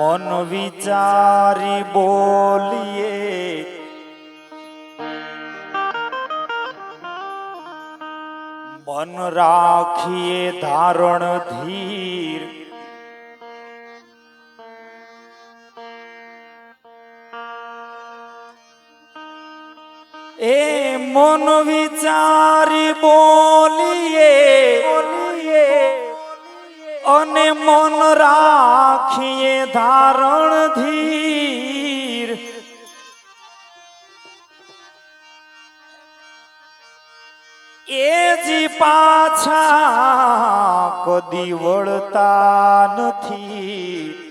મન વિચારી બોલીએ. મન રાખીએ ધારણ ધીર. એ મન વિચારી બોલીએ. અને મન રાખીએ ધારણ ધીર. એ જી પાછા કદી વળતા નથી.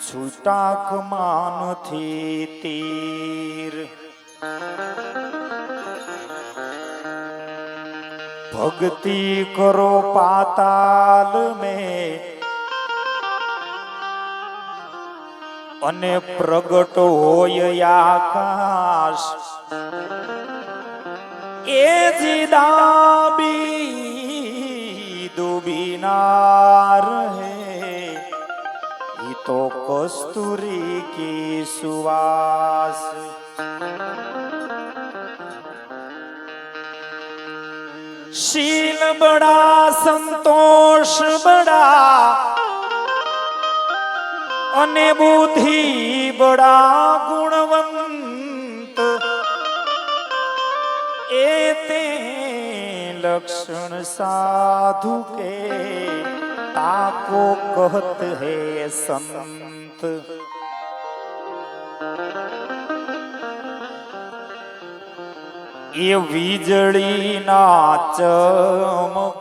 છૂટાકમાં નથી તીર. ભક્તિ કરો પાતાલ મેં અને પ્રગટ હોય આકાશ એ જીદાબી દુબીના રહે ઈ તો કસ્તુરી કી સુવાસ शील बड़ा संतोष बड़ा અને બુદ્ધિ બડા ગુણવંત એ તે લક્ષણ સાધુ કે તાકો કહત હે સંત એ વીજળીના ચમકારે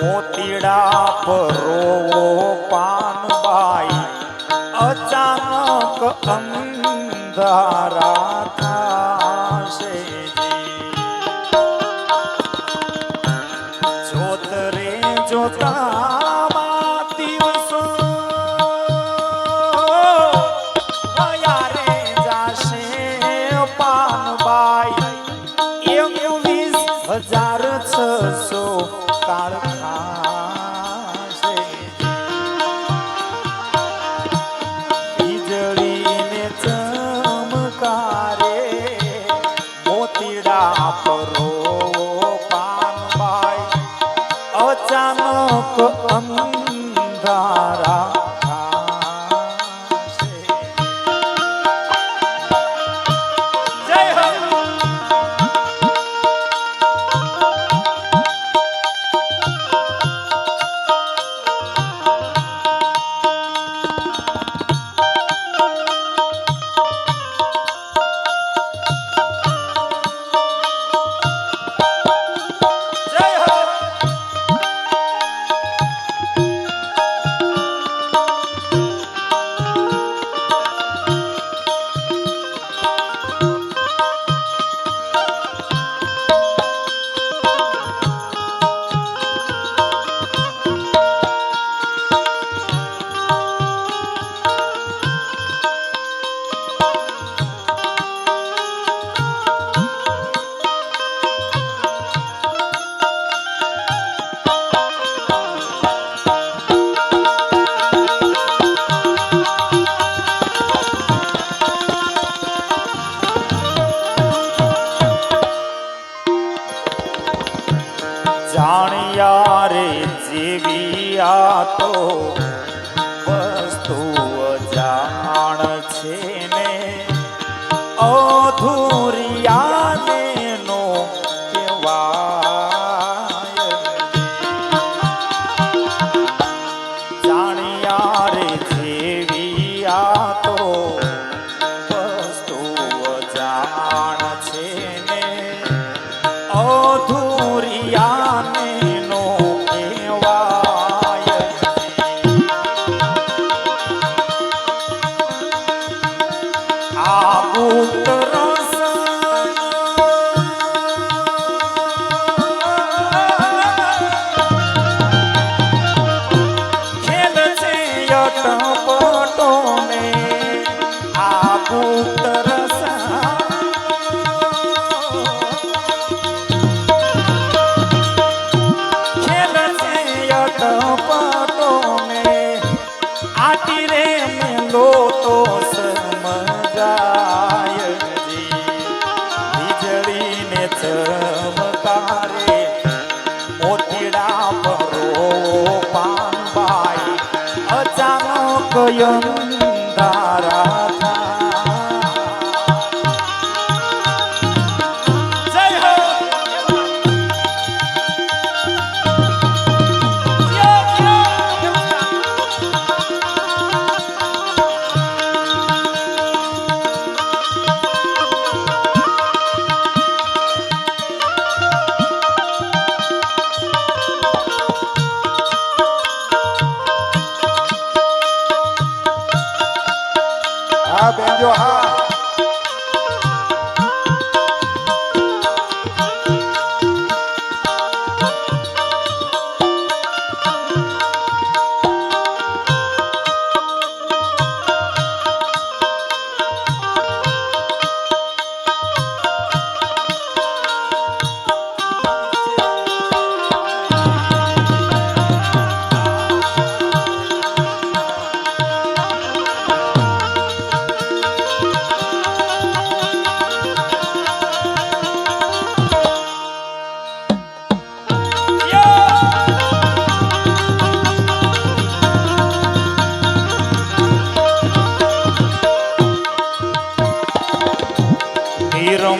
મોતીડા પરો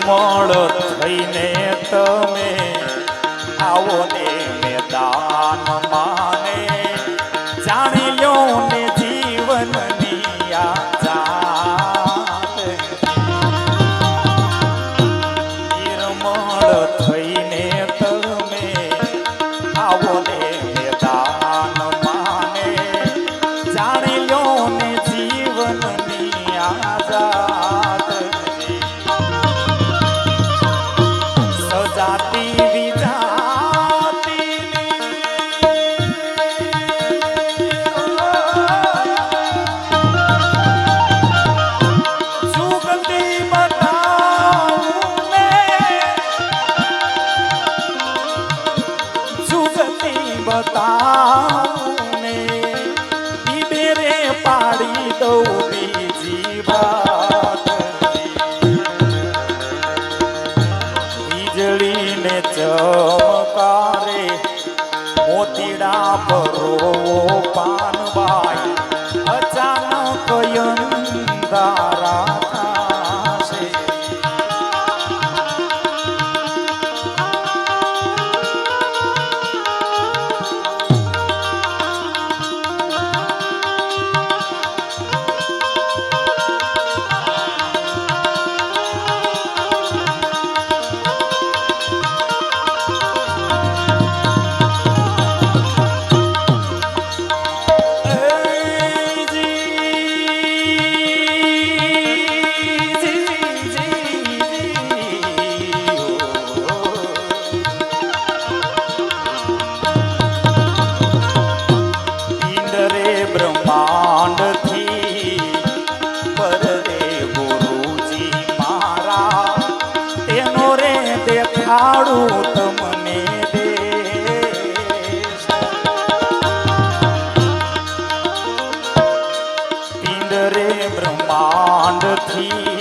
નિર્મળ થઈને વીજળીને ચમકારે મોતીડા પરો પાનબાઈ. પિંડરે બ્રહ્માંડથી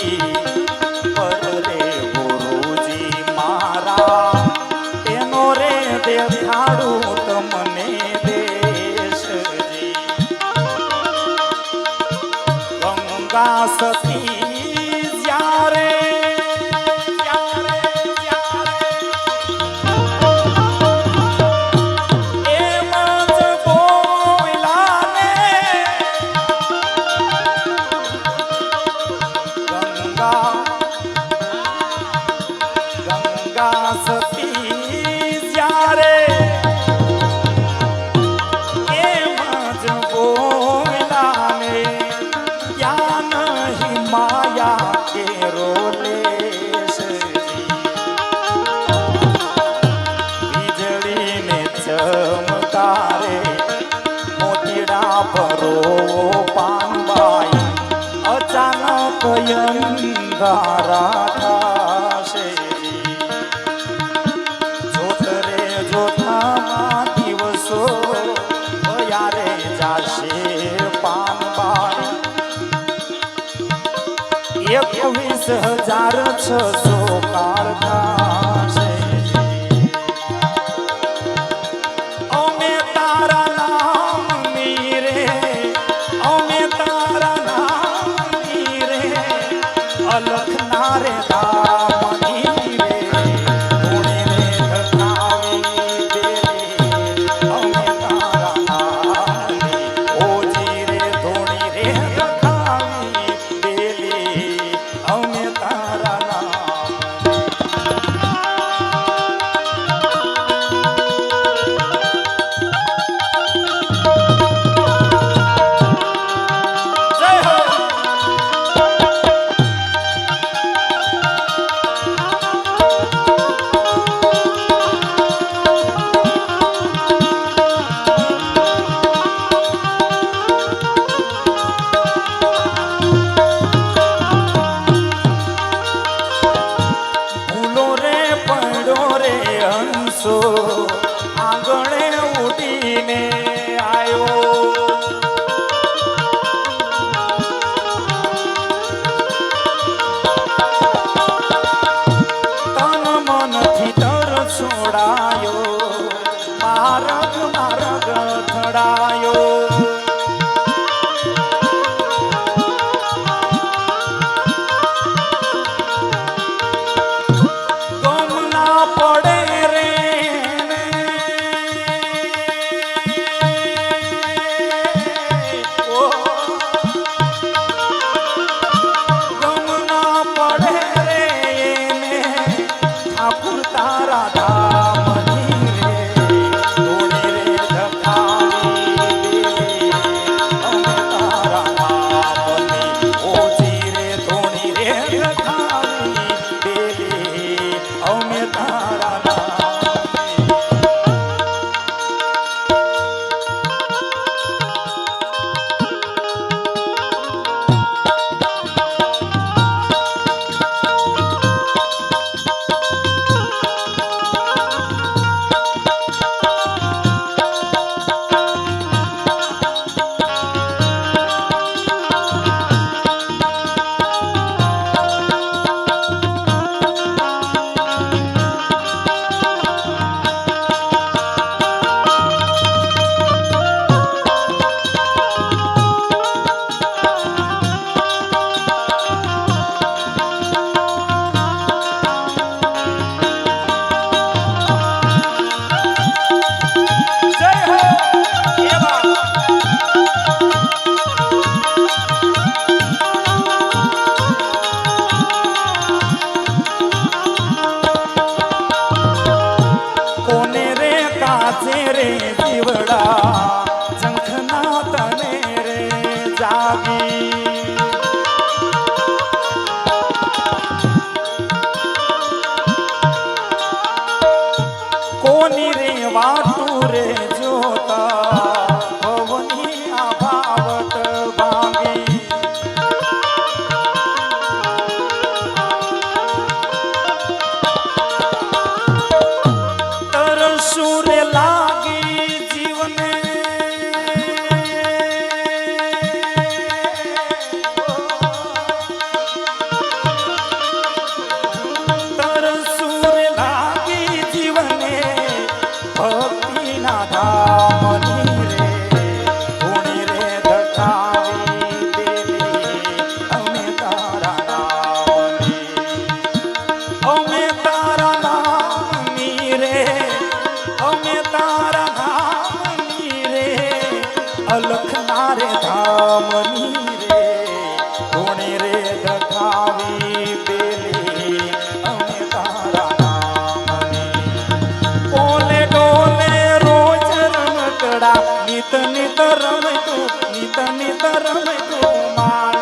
વાસડા નિત નિત રમે તું નિત નિત રમે તું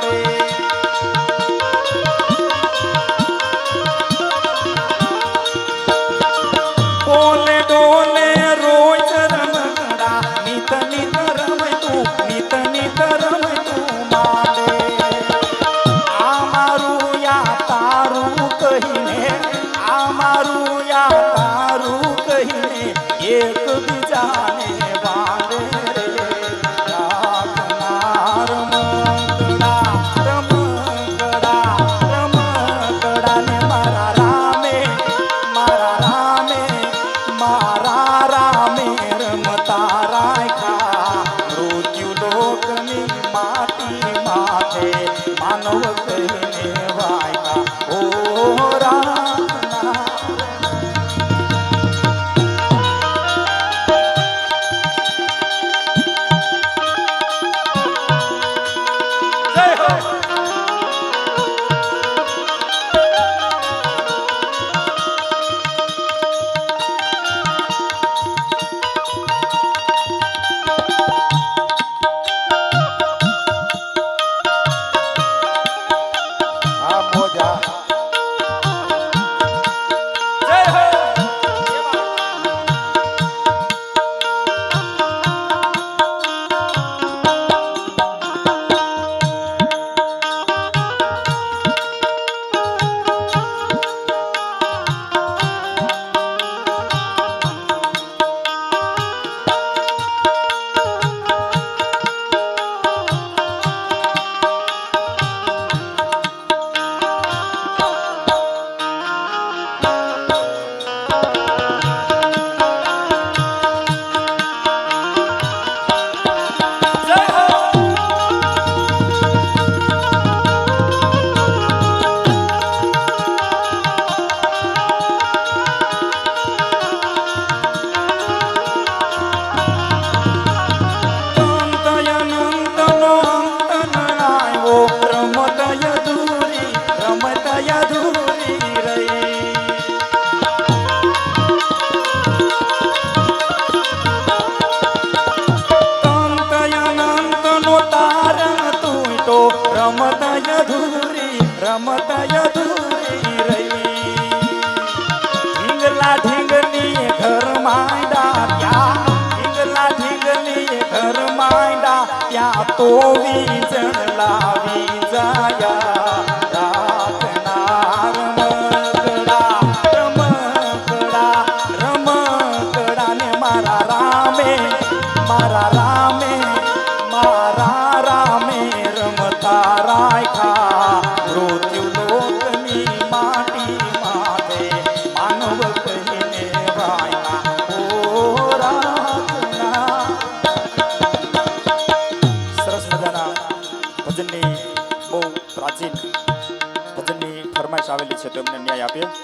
આપીએ